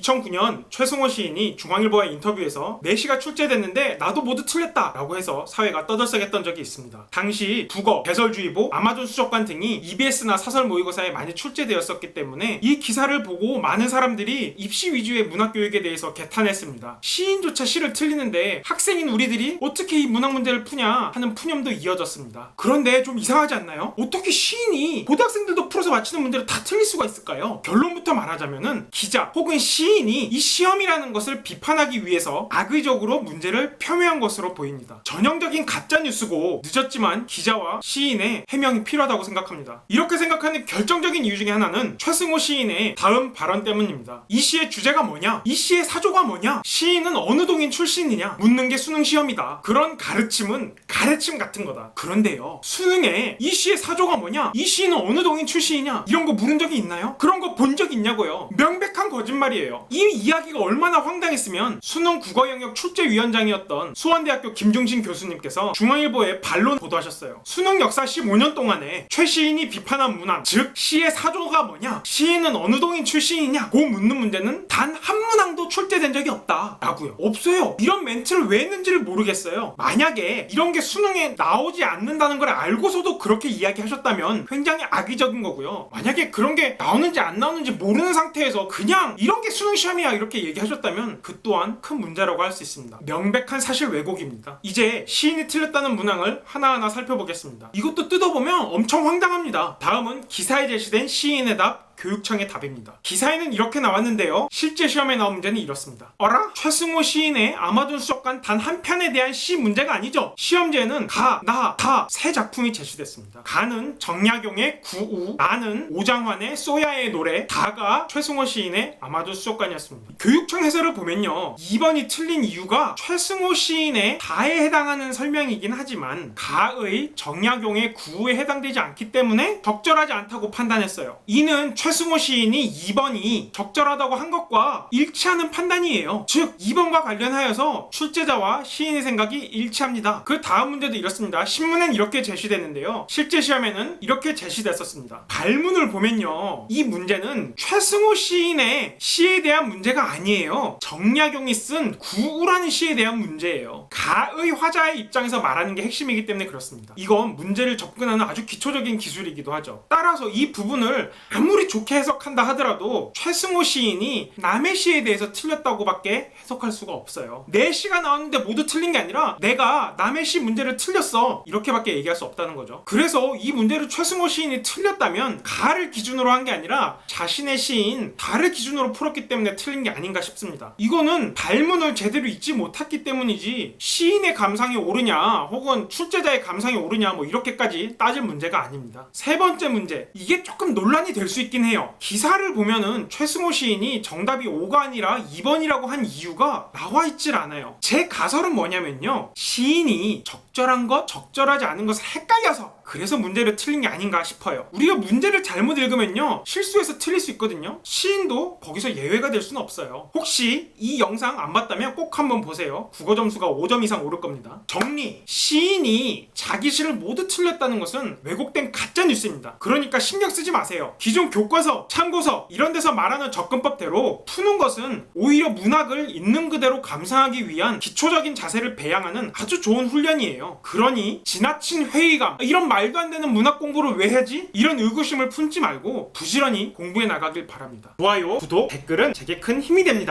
2009년 최승호 시인이 중앙일보와의 인터뷰에서 내시가 출제됐는데 나도 모두 틀렸다 라고 해서 사회가 떠들썩했던 적이 있습니다. 당시 국어, 배설주의보, 아마존 수족관 등이 EBS나 사설 모의고사에 많이 출제되었었기 때문에 이 기사를 보고 많은 사람들이 입시 위주의 문학교육에 대해서 개탄했습니다. 시인조차 시를 틀리는데 학생인 우리들이 어떻게 이 문학 문제를 푸냐 하는 푸념도 이어졌습니다. 그런데 좀 이상하지 않나요? 어떻게 시인이 고등학생들도 풀어서 맞히는 문제를 다 틀릴 수가 있을까요? 결론부터 말하자면은 기자 혹은 시 인이 이 시험이라는 것을 비판하기 위해서 악의적으로 문제를 폄훼한 것으로 보입니다. 전형적인 가짜 뉴스고 늦었지만 기자와 시인의 해명이 필요하다고 생각합니다. 이렇게 생각하는 결정적인 이유 중에 하나는 최승호 시인의 다음 발언 때문입니다. 이 시의 주제가 뭐냐? 이 시의 사조가 뭐냐? 시인은 어느 동인 출신이냐? 묻는 게 수능 시험이다. 그런 가르침은 가르침 같은 거다. 그런데요. 수능에 이 시의 사조가 뭐냐? 이 시인은 어느 동인 출신이냐? 이런 거 물은 적이 있나요? 그런 거 본 적 있냐고요? 명백한 거짓말이에요. 이 이야기가 얼마나 황당했으면 수능 국어 영역 출제 위원장이었던 수원대학교 김종신 교수님께서 중앙일보에 반론 보도하셨어요. 수능 역사 15년 동안에 최 시인이 비판한 문항, 즉 시의 사조가 뭐냐? 시인은 어느 동인 출신이냐? 고 묻는 문제는 단한 문항도 출제된 적이 없다. 라고요. 없어요. 이런 멘트를 왜 했는지를 모르겠어요. 만약에 이런 게 수능에 나오지 않는다는 걸 알고서도 그렇게 이야기하셨다면 굉장히 악의적인 거고요. 만약에 그런 게 나오는지 안 나오는지 모르는 상태에서 그냥 이런 게 수능 시험이야 이렇게 얘기하셨다면 그 또한 큰 문제라고 할 수 있습니다. 명백한 사실 왜곡입니다. 이제 시인이 틀렸다는 문항을 하나하나 살펴보겠습니다. 이것도 뜯어보면 엄청 황당합니다. 다음은 기사에 제시된 시인의 답 교육청의 답입니다. 기사에는 이렇게 나왔는데요. 실제 시험에 나온 문제는 이렇습니다. 어라? 최승호 시인의 아마존 수족관 단 한 편에 대한 시 문제가 아니죠. 시험지에는 가, 나, 다 세 작품이 제시됐습니다. 가는 정약용의 구우, 나는 오장환의 쏘야의 노래, 다가 최승호 시인의 아마존 수족관이었습니다. 교육청 해설을 보면요. 2번이 틀린 이유가 최승호 시인의 다에 해당하는 설명이긴 하지만 가의 정약용의 구우에 해당되지 않기 때문에 적절하지 않다고 판단했어요. 이는 최승호 시인이 2번이 적절하다고 한 것과 일치하는 판단이에요. 즉 2번과 관련하여서 출제자와 시인의 생각이 일치합니다. 그 다음 문제도 이렇습니다. 신문엔 이렇게 제시됐는데요. 실제 시험에는 이렇게 제시됐었습니다. 발문을 보면요. 이 문제는 최승호 시인의 시에 대한 문제가 아니에요. 정약용이 쓴 구우라는 시에 대한 문제예요. 가의 화자의 입장에서 말하는 게 핵심이기 때문에 그렇습니다. 이건 문제를 접근하는 아주 기초적인 기술이기도 하죠. 따라서 이 부분을 아무리 좋게 해석한다 하더라도 최승호 시인이 남의 시에 대해서 틀렸다고밖에 해석할 수가 없어요. 내 시가 나왔는데 모두 틀린 게 아니라 내가 남의 시 문제를 틀렸어 이렇게밖에 얘기할 수 없다는 거죠. 그래서 이 문제를 최승호 시인이 틀렸다면 가를 기준으로 한 게 아니라 자신의 시인 다를 기준으로 풀었기 때문에 틀린 게 아닌가 싶습니다. 이거는 발문을 제대로 읽지 못했기 때문이지 시인의 감상이 옳으냐 혹은 출제자의 감상이 옳으냐 뭐 이렇게까지 따질 문제가 아닙니다. 세 번째 문제 이게 조금 논란이 될 수 있긴 해요. 기사를 보면은 최승호 시인이 정답이 5가 아니라 2번이라고 한 이유가 나와 있질 않아요. 제 가설은 뭐냐면요. 시인이 적절한 것, 적절하지 않은 것을 헷갈려서 그래서 문제를 틀린 게 아닌가 싶어요. 우리가 문제를 잘못 읽으면요. 실수해서 틀릴 수 있거든요. 시인도 거기서 예외가 될 수는 없어요. 혹시 이 영상 안 봤다면 꼭 한번 보세요. 국어 점수가 5점 이상 오를 겁니다. 정리. 시인이 자기 시를 모두 틀렸다는 것은 왜곡된 가짜 뉴스입니다. 그러니까 신경 쓰지 마세요. 기존 교과서, 참고서 이런 데서 말하는 접근법대로 푸는 것은 오히려 문학을 있는 그대로 감상하기 위한 기초적인 자세를 배양하는 아주 좋은 훈련이에요. 그러니 지나친 회의감 이런 말도 안 되는 문학 공부를 왜 하지? 이런 의구심을 품지 말고 부지런히 공부해 나가길 바랍니다. 좋아요, 구독, 댓글은 제게 큰 힘이 됩니다.